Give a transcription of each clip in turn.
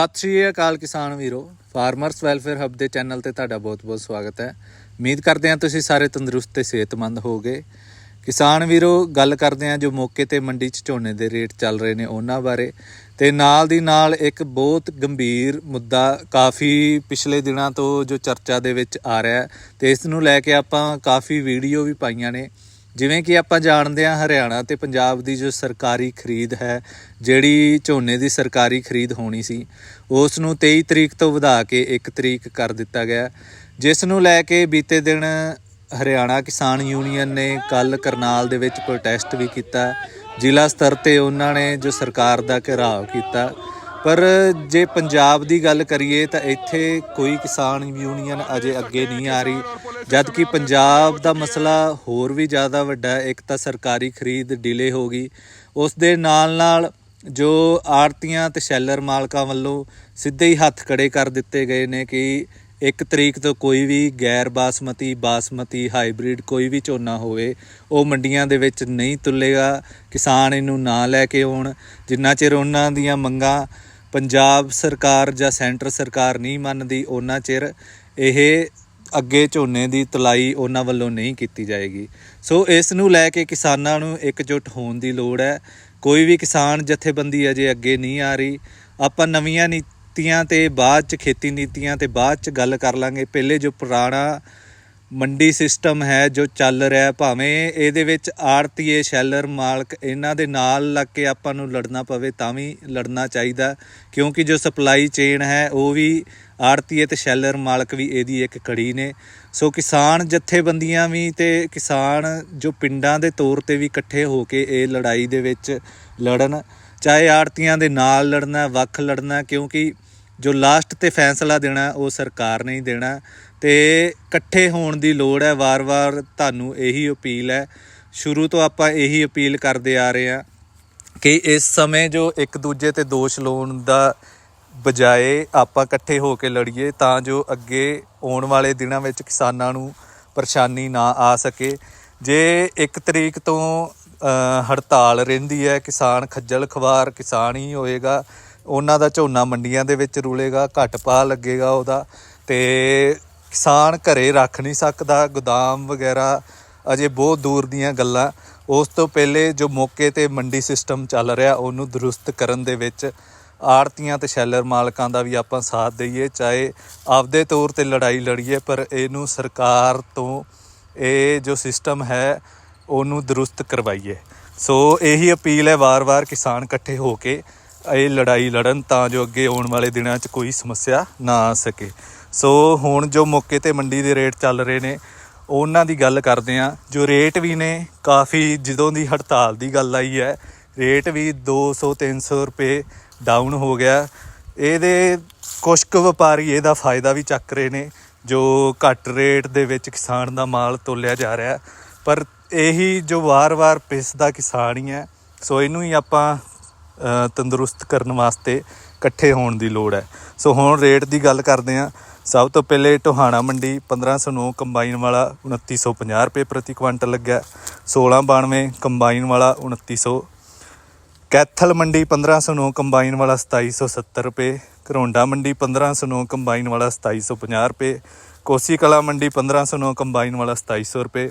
ਸਤਿ ਸ਼੍ਰੀ ਅਕਾਲ ਕਿਸਾਨ ਵੀਰੋ, ਫਾਰਮਰਸ ਵੈਲਫੇਅਰ ਹੱਬ ਦੇ ਚੈਨਲ ਤੇ ਤੁਹਾਡਾ ਬਹੁਤ-ਬਹੁਤ ਸਵਾਗਤ ਹੈ। ਉਮੀਦ ਕਰਦੇ ਹਾਂ ਤੁਸੀਂ ਸਾਰੇ ਤੰਦਰੁਸਤ ਤੇ ਸਿਹਤਮੰਦ ਹੋਗੇ ਕਿਸਾਨ ਵੀਰੋ, ਗੱਲ ਕਰਦੇ ਹਾਂ ਜੋ ਮੌਕੇ ਤੇ ਮੰਡੀ 'ਚ ਝੋਨੇ ਦੇ ਰੇਟ ਚੱਲ ਰਹੇ ਨੇ ਉਹਨਾਂ ਬਾਰੇ। ਤੇ ਨਾਲ ਦੀ ਨਾਲ ਇੱਕ ਬਹੁਤ ਗੰਭੀਰ ਮੁੱਦਾ ਕਾਫੀ ਪਿਛਲੇ ਦਿਨਾਂ ਤੋਂ ਜੋ ਚਰਚਾ ਦੇ ਵਿੱਚ ਆ ਰਿਹਾ ਹੈ, ਤੇ ਇਸ ਨੂੰ ਲੈ ਕੇ ਆਪਾਂ ਕਾਫੀ ਵੀਡੀਓ ਵੀ ਪਾਈਆਂ ਨੇ। ਜਿਵੇਂ ਕਿ ਆਪਾਂ ਜਾਣਦੇ ਹਾਂ ਹਰਿਆਣਾ ਤੇ ਪੰਜਾਬ ਦੀ ਜੋ ਸਰਕਾਰੀ ਖਰੀਦ ਹੈ, ਜਿਹੜੀ ਝੋਨੇ ਦੀ ਸਰਕਾਰੀ ਖਰੀਦ ਹੋਣੀ ਸੀ, ਉਸ ਨੂੰ 23 ਤਰੀਕ ਤੋਂ ਵਧਾ ਕੇ 1 ਤਰੀਕ ਕਰ ਦਿੱਤਾ ਗਿਆ। ਜਿਸ ਨੂੰ ਲੈ ਕੇ ਬੀਤੇ ਦਿਨ ਹਰਿਆਣਾ ਕਿਸਾਨ ਯੂਨੀਅਨ ਨੇ ਕੱਲ ਕਰਨਾਲ ਦੇ ਵਿੱਚ ਪ੍ਰੋਟੈਸਟ ਵੀ ਕੀਤਾ। ਜ਼ਿਲ੍ਹਾ ਸਤਰ ਤੇ ਉਹਨਾਂ ਨੇ ਜੋ ਸਰਕਾਰ ਦਾ ਘਿਰਾਓ ਕੀਤਾ ਪਰ ਜੇ ਪੰਜਾਬ ਦੀ ਗੱਲ ਕਰੀਏ ਤਾਂ ਇੱਥੇ ਕੋਈ ਕਿਸਾਨ ਯੂਨੀਅਨ ਅਜੇ ਅੱਗੇ ਨਹੀਂ ਆ ਰਹੀ। ਜਦ ਕਿ ਪੰਜਾਬ ਦਾ ਮਸਲਾ ਹੋਰ ਵੀ ਜ਼ਿਆਦਾ ਵੱਡਾ ਹੈ, ਇੱਕ ਤਾਂ ਸਰਕਾਰੀ ਖਰੀਦ ਡਿਲੇ ਹੋ ਗਈ। ਉਸ ਦੇ ਨਾਲ ਨਾਲ ਜੋ ਆੜਤੀਆਂ ਤੇ ਸ਼ੈਲਰ ਮਾਲਕਾਂ ਵੱਲੋਂ ਸਿੱਧੇ ਹੀ ਹੱਥ ਖੜੇ ਕਰ ਦਿੱਤੇ ਗਏ ਨੇ ਕਿ ਇੱਕ ਤਰੀਕ ਤੋਂ ਕੋਈ ਵੀ ਗੈਰ ਬਾਸਮਤੀ ਬਾਸਮਤੀ, ਹਾਈਬ੍ਰਿਡ ਕੋਈ ਵੀ ਝੋਨਾ ਹੋਵੇ, ਉਹ ਮੰਡੀਆਂ ਦੇ ਵਿੱਚ ਨਹੀਂ ਤੁੱਲੇਗਾ। ਕਿਸਾਨ ਇਹਨੂੰ ਨਾ ਲੈ ਕੇ ਆਉਣ। ਜਿੰਨਾ ਚਿਰ ਉਹਨਾਂ ਦੀਆਂ ਮੰਗਾਂ ਪੰਜਾਬ ਸਰਕਾਰ ਜਾਂ ਸੈਂਟਰ ਸਰਕਾਰ ਨਹੀਂ ਮੰਨਦੀ, ਉਹਨਾਂ ਚਿਰ ਇਹ ਅੱਗੇ ਝੋਨੇ ਦੀ ਤਲਾਈ ਉਹਨਾਂ ਵੱਲੋਂ ਨਹੀਂ ਕੀਤੀ ਜਾਏਗੀ। ਸੋ ਇਸ ਨੂੰ ਲੈ ਕੇ ਕਿਸਾਨਾਂ ਨੂੰ ਇਕਜੁੱਟ ਹੋਣ ਦੀ ਲੋੜ ਹੈ। ਕੋਈ ਵੀ ਕਿਸਾਨ ਜਥੇਬੰਦੀ ਅਜੇ ਅੱਗੇ ਨਹੀਂ ਆ ਰਹੀ। ਆਪਾਂ ਨਵੀਆਂ ਨੀਤੀਆਂ ਤੇ ਬਾਅਦ ਚ, ਖੇਤੀ ਨੀਤੀਆਂ ਤੇ ਬਾਅਦ ਚ ਗੱਲ ਕਰ ਲਾਂਗੇ। ਪਹਿਲੇ ਜੋ ਪੁਰਾਣਾ ਮੰਡੀ ਸਿਸਟਮ ਹੈ ਜੋ ਚੱਲ ਰਿਹਾ ਭਾਵੇਂ ਇਹਦੇ ਵਿੱਚ ਆੜਤੀਏ, ਸ਼ੈਲਰ ਮਾਲਕ ਇਹਨਾਂ ਦੇ ਨਾਲ ਲੱਗ ਕੇ ਆਪਾਂ ਨੂੰ ਲੜਨਾ ਪਵੇ ਤਾਂ ਵੀ ਲੜਨਾ ਚਾਹੀਦਾ ਕਿਉਂਕਿ ਜੋ ਸਪਲਾਈ ਚੇਨ ਹੈ, ਉਹ ਵੀ ਆੜਤੀਏ ਤੇ ਸ਼ੈਲਰ ਮਾਲਕ ਵੀ ਇਹਦੀ ਇੱਕ ਕੜੀ ਨੇ। ਸੋ ਕਿਸਾਨ ਜਥੇਬੰਦੀਆਂ ਵੀ ਤੇ ਕਿਸਾਨ ਜੋ ਪਿੰਡਾਂ ਦੇ ਤੌਰ ਤੇ ਵੀ ਇਕੱਠੇ ਹੋ ਕੇ ਇਹ ਲੜਾਈ ਦੇ ਵਿੱਚ ਲੜਨ, ਚਾਹੇ ਆੜਤੀਆਂ ਦੇ ਨਾਲ ਲੜਨਾ, ਵੱਖ ਲੜਨਾ, ਕਿਉਂਕਿ ਜੋ ਲਾਸਟ ਤੇ ਫੈਸਲਾ ਦੇਣਾ, ਉਹ ਸਰਕਾਰ ਨੇ ਹੀ ਦੇਣਾ। ਤੇ ਇਕੱਠੇ ਹੋਣ ਦੀ ਲੋੜ ਹੈ। ਵਾਰ-ਵਾਰ ਤੁਹਾਨੂੰ ਇਹੀ ਅਪੀਲ ਹੈ। ਸ਼ੁਰੂ ਤੋਂ ਆਪਾਂ ਇਹੀ ਅਪੀਲ ਕਰਦੇ ਆ ਰਹੇ ਹਾਂ ਕਿ ਇਸ ਸਮੇਂ ਜੋ ਇੱਕ ਦੂਜੇ ਤੇ ਦੋਸ਼ ਲਾਉਣ ਦਾ ਬਜਾਏ ਆਪਾਂ ਇਕੱਠੇ ਹੋ ਕੇ ਲੜੀਏ, ਤਾਂ ਜੋ ਅੱਗੇ ਆਉਣ ਵਾਲੇ ਦਿਨਾਂ ਵਿੱਚ ਕਿਸਾਨਾਂ ਨੂੰ ਪਰੇਸ਼ਾਨੀ ਨਾ ਆ ਸਕੇ। ਜੇ ਇੱਕ ਤਰੀਕ ਤੋਂ ਹੜਤਾਲ ਰਹਿੰਦੀ ਹੈ, ਕਿਸਾਨ ਖੱਜਲ ਖਵਾਰ ਕਿਸਾਨ ਹੀ ਹੋਏਗਾ ਉਹਨਾਂ ਦਾ ਝੋਨਾ ਮੰਡੀਆਂ ਦੇ ਵਿੱਚ ਰੁਲੇਗਾ, ਘੱਟ ਪਾ ਲੱਗੇਗਾ ਉਹਦਾ ਤੇ ਕਿਸਾਨ ਘਰੇ ਰੱਖ ਨਹੀਂ ਸਕਦਾ, ਗੋਦਾਮ ਵਗੈਰਾ ਅਜੇ ਬਹੁਤ ਦੂਰ ਦੀਆਂ ਗੱਲਾਂ। ਉਸ ਤੋਂ ਪਹਿਲੇ ਜੋ ਮੌਕੇ ਤੇ ਮੰਡੀ ਸਿਸਟਮ ਚੱਲ ਰਿਹਾ, ਉਹਨੂੰ ਦਰੁਸਤ ਕਰਨ ਦੇ ਵਿੱਚ ਆੜਤੀਆਂ ਤੇ ਸ਼ੈਲਰ ਮਾਲਕਾਂ ਦਾ ਵੀ ਆਪਾਂ ਸਾਥ ਦਈਏ, ਚਾਹੇ ਆਪਦੇ ਤੌਰ ਤੇ ਲੜਾਈ ਲੜੀਏ, ਪਰ ਇਹਨੂੰ ਸਰਕਾਰ ਤੋਂ ਇਹ ਜੋ ਸਿਸਟਮ ਹੈ, ਉਹਨੂੰ ਦਰੁਸਤ ਕਰਵਾਈਏ। ਸੋ ਇਹੀ ਅਪੀਲ ਹੈ ਵਾਰ-ਵਾਰ ਕਿਸਾਨ ਇਕੱਠੇ ਹੋ ਕੇ। ਇਹ ਲੜਾਈ ਲੜਨ ਤਾਂ ਜੋ ਅੱਗੇ ਆਉਣ ਵਾਲੇ ਦਿਨਾਂ 'ਚ ਕੋਈ ਸਮੱਸਿਆ ਨਾ ਆ ਸਕੇ। ਸੋ ਹੁਣ ਜੋ ਮੌਕੇ ਤੇ ਮੰਡੀ ਦੇ ਰੇਟ ਚੱਲ ਰਹੇ ਨੇ, ਉਹਨਾਂ ਦੀ ਗੱਲ ਕਰਦੇ ਆ ਜੋ ਰੇਟ ਵੀ ਨੇ, ਕਾਫੀ ਜਦੋਂ ਦੀ ਹੜਤਾਲ ਦੀ ਗੱਲ ਆਈ ਹੈ, ਰੇਟ ਵੀ 200 300 ਰੁਪਏ ਡਾਊਨ ਹੋ ਗਿਆ। ਇਹਦੇ ਕੁਛ ਕੁ ਵਪਾਰੀ ਇਹਦਾ ਫਾਇਦਾ ਵੀ ਚੱਕ ਰਹੇ ਨੇ, ਜੋ ਘੱਟ ਰੇਟ ਦੇ ਵਿੱਚ ਕਿਸਾਨ ਦਾ ਮਾਲ ਤੋਲਿਆ ਜਾ ਰਿਹਾ। ਪਰ ਇਹੀ ਜੋ ਵਾਰ-ਵਾਰ ਪਿਸਦਾ ਕਿਸਾਨ ਹੀ ਹੈ, ਸੋ ਇਹਨੂੰ ਹੀ ਆਪਾਂ ਤੰਦਰੁਸਤ ਕਰਨ ਵਾਸਤੇ ਇਕੱਠੇ ਹੋਣ ਦੀ ਲੋੜ ਹੈ। ਸੋ ਹੁਣ ਰੇਟ ਦੀ ਗੱਲ ਕਰਦੇ ਹਾਂ। ਸਭ ਤੋਂ ਪਹਿਲੇ ਟੋਹਾਣਾ ਮੰਡੀ 1509 ਕੰਬਾਈਨ ਵਾਲਾ 2950 ਰੁਪਏ ਪ੍ਰਤੀ ਕੁਇੰਟਲ ਲੱਗਿਆ। 1692 ਕੰਬਾਈਨ ਵਾਲਾ 2900 ਕੈਥਲ ਮੰਡੀ 1509 ਕੰਬਾਈਨ ਵਾਲਾ 2770 ਰੁਪਏ। ਘਰੋਂਡਾ ਮੰਡੀ 1509 ਕੰਬਾਈਨ ਵਾਲਾ 2750 ਰੁਪਏ। ਕੋਸੀ ਕਲਾ ਮੰਡੀ 1509 ਕੰਬਾਈਨ ਵਾਲਾ 2700 ਰੁਪਏ।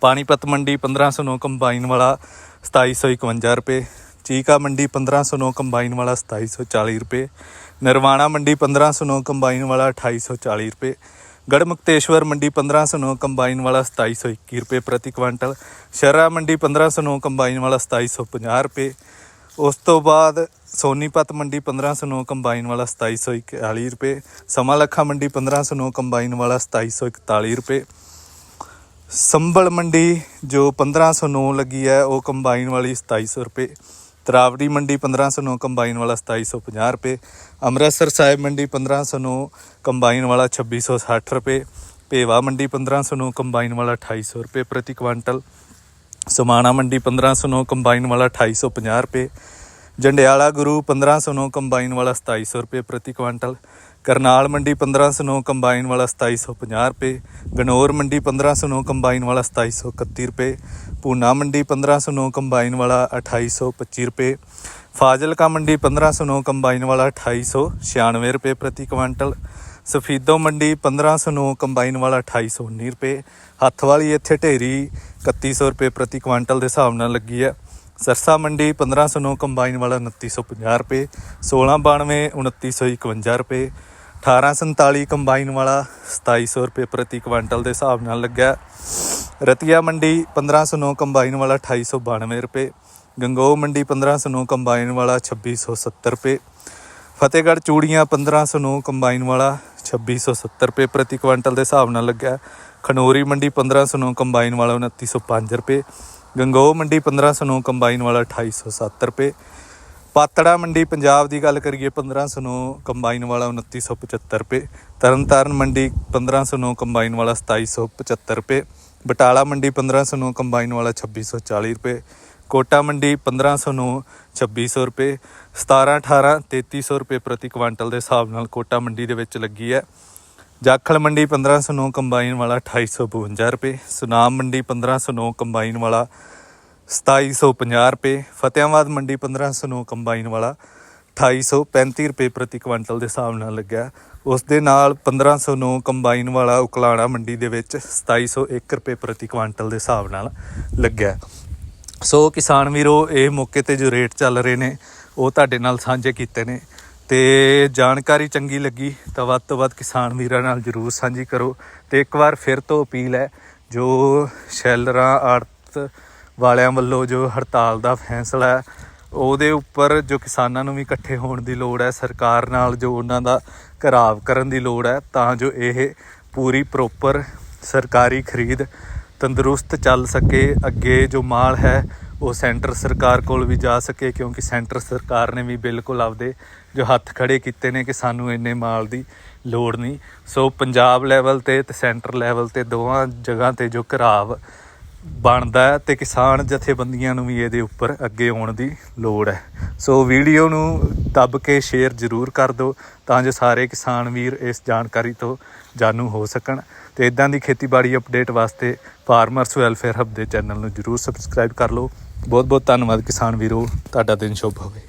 ਪਾਣੀਪਤ ਮੰਡੀ 1509 ਕੰਬਾਈਨ ਵਾਲਾ 2751 ਰੁਪਏ। ਚੀਕਾ ਮੰਡੀ 1509 ਕੰਬਾਈਨ ਵਾਲਾ 2740 ਰੁਪਏ, ਨਿਰਵਾਣਾ ਮੰਡੀ 1509 ਕੰਬਾਈਨ ਵਾਲਾ 2840 ਰੁਪਏ, ਗੜਮੁਕਤੇਸ਼ਵਰ ਮੰਡੀ 1509 ਕੰਬਾਈਨ ਵਾਲਾ 2721 ਰੁਪਏ ਪ੍ਰਤੀ ਕੁਇੰਟਲ ਸ਼ਰਾ ਮੰਡੀ 1509 ਕੰਬਾਈਨ ਵਾਲਾ 2750 ਰੁਪਏ, ਉਸ ਤੋਂ ਬਾਅਦ ਸੋਨੀਪਤ ਮੰਡੀ 1509 ਕੰਬਾਈਨ ਵਾਲਾ 2741 ਰੁਪਏ ਸਮਾਂ ਲੱਖਾ ਮੰਡੀ 1509 ਕੰਬਾਈਨ ਵਾਲਾ 2741 ਰੁਪਏ। ਸੰਭਲ ਮੰਡੀ ਜੋ 1509 ਲੱਗੀ ਹੈ, ਉਹ ਕੰਬਾਈਨ ਵਾਲੀ 2700 ਰੁਪਏ ਤਰਾਵੜੀ ਮੰਡੀ 1509 ਕੰਬਾਈਨ ਵਾਲਾ 2750 ਰੁਪਏ। ਅੰਮ੍ਰਿਤਸਰ ਸਾਹਿਬ ਮੰਡੀ 1509 ਕੰਬਾਈਨ ਵਾਲਾ 2660 ਰੁਪਏ। ਭੇਵਾ ਮੰਡੀ 1509 ਕੰਬਾਈਨ ਵਾਲਾ 2800 ਰੁਪਏ ਪ੍ਰਤੀ ਕੁਇੰਟਲ ਸਮਾਣਾ ਮੰਡੀ 1509 ਕੰਬਾਈਨ ਵਾਲਾ 2850 ਰੁਪਏ। ਜੰਡਿਆਲਾ ਗੁਰੂ 1509 ਕੰਬਾਈਨ ਵਾਲਾ 2700 ਰੁਪਏ ਪ੍ਰਤੀ ਕੁਇੰਟਲ ਕਰਨਾਲ ਮੰਡੀ 1509 ਕੰਬਾਈਨ ਵਾਲਾ 2750 ਰੁਪਏ, ਗਨੌਰ ਮੰਡੀ 1509 ਕੰਬਾਈਨ ਵਾਲਾ 2731 ਰੁਪਏ, ਪੂਨਾ ਮੰਡੀ 1509 ਕੰਬਾਈਨ ਵਾਲਾ 2825 ਰੁਪਏ, ਫਾਜ਼ਿਲਕਾ ਮੰਡੀ 1509 ਕੰਬਾਈਨ ਵਾਲਾ 2896 ਰੁਪਏ ਪ੍ਰਤੀ ਕੁਇੰਟਲ, ਸਫੀਦੋ ਮੰਡੀ 1509 ਕੰਬਾਈਨ ਵਾਲਾ 2819 ਰੁਪਏ ਹੱਥ ਵਾਲੀ ਇੱਥੇ ਢੇਰੀ 3100 ਰੁਪਏ ਪ੍ਰਤੀ ਕੁਇੰਟਲ ਦੇ ਹਿਸਾਬ ਨਾਲ ਲੱਗੀ ਹੈ। ਸਰਸਾ ਮੰਡੀ 1509 ਕੰਬਾਈਨ ਵਾਲਾ 2950 ਰੁਪਏ 1692 2951 ਰੁਪਏ 1847 ਕੰਬਾਈਨ ਵਾਲਾ 2700 ਰੁਪਏ ਪ੍ਰਤੀ ਕੁਇੰਟਲ ਦੇ ਹਿਸਾਬ ਨਾਲ ਲੱਗਿਆ। ਰਤੀਆ ਮੰਡੀ 1509 ਕੰਬਾਈਨ ਵਾਲਾ 2892 ਰੁਪਏ। ਗੰਗੋਹ ਮੰਡੀ 1509 ਕੰਬਾਈਨ ਵਾਲਾ 2670 ਰੁਪਏ। ਫਤਿਹਗੜ੍ਹ ਚੂੜੀਆਂ 1509 ਕੰਬਾਈਨ ਵਾਲਾ 2670 ਰੁਪਏ ਪ੍ਰਤੀ ਕੁਇੰਟਲ ਦੇ ਹਿਸਾਬ ਨਾਲ ਲੱਗਿਆ। ਖਨੋਰੀ ਮੰਡੀ 1509 ਕੰਬਾਈਨ ਵਾਲਾ 2905 ਰੁਪਏ। ਗੰਗੋ ਮੰਡੀ 1509 ਕੰਬਾਈਨ ਵਾਲਾ 2807 ਰੁਪਏ। ਪਾਤੜਾ ਮੰਡੀ ਪੰਜਾਬ ਦੀ ਗੱਲ ਕਰੀਏ 1509 ਕੰਬਾਈਨ ਵਾਲਾ 2975 ਰੁਪਏ, ਤਰਨਤਾਰਨ ਮੰਡੀ 1509 ਕੰਬਾਈਨ ਵਾਲਾ 2775 ਰੁਪਏ, ਬਟਾਲਾ ਮੰਡੀ 1509 ਕੰਬਾਈਨ ਵਾਲਾ 2640 ਰੁਪਏ, ਕੋਟਾ ਮੰਡੀ 1509 2600 ਰੁਪਏ 17 18 3300 ਰੁਪਏ ਪ੍ਰਤੀ ਕੁਇੰਟਲ ਦੇ ਹਿਸਾਬ ਨਾਲ ਕੋਟਾ ਮੰਡੀ ਦੇ ਵਿੱਚ ਲੱਗੀ ਹੈ। ਜਾਖਲ ਮੰਡੀ 1509 ਕੰਬਾਈਨ ਵਾਲਾ 2852 ਰੁਪਏ, ਸੁਨਾਮ ਮੰਡੀ 1509 ਕੰਬਾਈਨ ਵਾਲਾ 2750 ਰੁਪਏ, ਫਤਿਆਬਾਦ ਮੰਡੀ 1509 ਕੰਬਾਈਨ ਵਾਲਾ 2835 ਰੁਪਏ ਪ੍ਰਤੀ ਕੁਇੰਟਲ ਦੇ ਹਿਸਾਬ ਨਾਲ ਲੱਗਿਆ। ਉਸ ਦੇ ਨਾਲ 1509 ਕੰਬਾਈਨ ਵਾਲਾ ਉਕਲਾਣਾ ਮੰਡੀ ਦੇ ਵਿੱਚ 2701 ਰੁਪਏ ਪ੍ਰਤੀ ਕੁਇੰਟਲ ਦੇ ਹਿਸਾਬ ਨਾਲ ਲੱਗਿਆ। ਸੋ ਕਿਸਾਨ ਵੀਰੋ, ਇਹ ਮੌਕੇ ਤੇ ਜੋ ਰੇਟ ਚੱਲ ਰਹੇ ਨੇ, ਉਹ ਤੁਹਾਡੇ ਨਾਲ ਸਾਂਝੇ ਕੀਤੇ ਨੇ। ਤੇ ਜਾਣਕਾਰੀ ਚੰਗੀ ਲੱਗੀ ਤਾਂ ਵੱਧ ਤੋਂ ਵੱਧ ਕਿਸਾਨ ਵੀਰਾਂ ਨਾਲ ਜਰੂਰ ਸਾਂਝੀ ਕਰੋ। ਤੇ ਇੱਕ ਵਾਰ ਫਿਰ ਤੋਂ ਅਪੀਲ ਹੈ, ਜੋ ਸ਼ੈਲਰਾਂ, ਆੜਤ ਵਾਲਿਆਂ ਵੱਲੋਂ ਜੋ ਹੜਤਾਲ ਦਾ ਫੈਸਲਾ ਹੈ, ਉਹਦੇ ਉੱਪਰ ਜੋ ਕਿਸਾਨਾਂ ਨੂੰ ਵੀ ਇਕੱਠੇ ਹੋਣ ਦੀ ਲੋੜ ਹੈ, ਸਰਕਾਰ ਨਾਲ ਜੋ ਉਹਨਾਂ ਦਾ ਘਰਾਵ ਕਰਨ ਦੀ ਲੋੜ ਹੈ, ਤਾਂ ਜੋ ਇਹ ਪੂਰੀ ਪ੍ਰੋਪਰ ਸਰਕਾਰੀ ਖਰੀਦ ਤੰਦਰੁਸਤ ਚੱਲ ਸਕੇ, ਅੱਗੇ ਜੋ ਮਾਲ ਹੈ, ਉਹ ਸੈਂਟਰ ਸਰਕਾਰ ਕੋਲ ਵੀ ਜਾ ਸਕੇ, ਕਿਉਂਕਿ ਸੈਂਟਰ ਸਰਕਾਰ ਨੇ ਵੀ ਬਿਲਕੁਲ ਆਪਦੇ ਜੋ ਹੱਥ ਖੜੇ ਕੀਤੇ ਨੇ ਕਿ ਸਾਨੂੰ ਇੰਨੇ ਮਾਲ ਦੀ ਲੋੜ ਨਹੀਂ। ਸੋ ਪੰਜਾਬ ਲੈਵਲ ਤੇ ਤੇ ਸੈਂਟਰ ਲੈਵਲ ਤੇ ਦੋਵਾਂ ਜਗ੍ਹਾ ਤੇ ਜੋ ਘਰਾਵ ਬਣਦਾ ਹੈ ਤੇ ਕਿਸਾਨ ਜਥੇਬੰਦੀਆਂ ਨੂੰ ਵੀ ਇਹਦੇ ਉੱਪਰ ਅੱਗੇ ਆਉਣ ਦੀ ਲੋੜ ਹੈ। ਸੋ ਵੀਡੀਓ ਨੂੰ ਦੱਬ ਕੇ ਸ਼ੇਅਰ ਜ਼ਰੂਰ ਕਰ ਦਿਓ ਤਾਂ ਜੋ ਸਾਰੇ ਕਿਸਾਨ ਵੀਰ ਇਸ ਜਾਣਕਾਰੀ ਤੋਂ ਜਾਣੂ ਹੋ ਸਕਣ। ਤੇ ਇਦਾਂ ਦੀ ਖੇਤੀਬਾੜੀ ਅਪਡੇਟ ਵਾਸਤੇ ਫਾਰਮਰਸ ਵੈਲਫੇਅਰ ਹੱਬ ਦੇ ਚੈਨਲ ਨੂੰ ਜ਼ਰੂਰ ਸਬਸਕ੍ਰਾਈਬ ਕਰ ਲਓ। ਬਹੁਤ ਬਹੁਤ ਧੰਨਵਾਦ ਕਿਸਾਨ ਵੀਰੋ। ਤੁਹਾਡਾ ਦਿਨ ਸ਼ੁਭ ਹੋਵੇ।